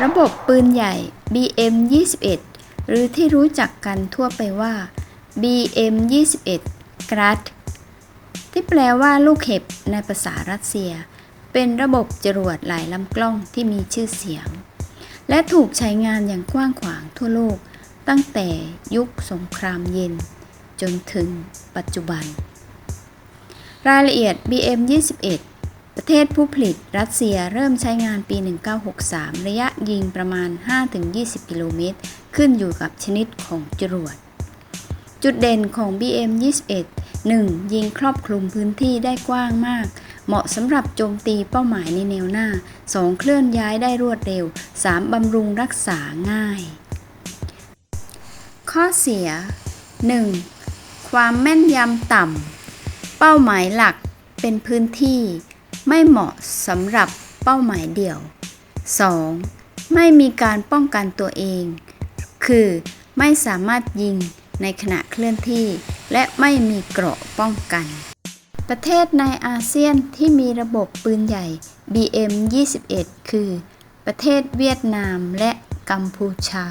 ระบบปืนใหญ่ BM 21 หรือที่รู้จักกันทั่วไปว่า BM 21 g r a d ที่แปลว่าลูกเห็บในภาษารัสเซีย เป็นระบบจรวดหลายลำกล้องที่มีชื่อเสียง และถูกใช้งานอย่างกว้างขวางทั่วโลก ตั้งแต่ยุคสงครามเย็น จนถึงปัจจุบัน รายละเอียด BM 21 ประเทศผู้ผลิตรัสเซียเริ่มใช้งานปี 1963 ระยะยิงประมาณ 5-20 กิโลเมตร ขึ้นอยู่กับชนิดของจรวด จุดเด่นของ BM 21 1. ยิงครอบคลุมพื้นที่ได้กว้างมาก เหมาะสำหรับโจมตีเป้าหมายในแนวหน้า 2. เคลื่อนย้ายได้รวดเร็ว 3. บำรุงรักษาง่าย ข้อเสีย 1. ความแม่นยำต่ำ เป้าหมายหลักเป็นพื้นที่ ไม่เหมาะสำหรับเป้าหมายเดี่ยว 2. ไม่มีการป้องกันตัวเอง คือไม่สามารถยิงในขณะเคลื่อนที่ และไม่มีเกราะป้องกัน ประเทศในอาเซียนที่มีระบบปืนใหญ่ BM 21 คือ ประเทศเวียดนามและกัมพูชา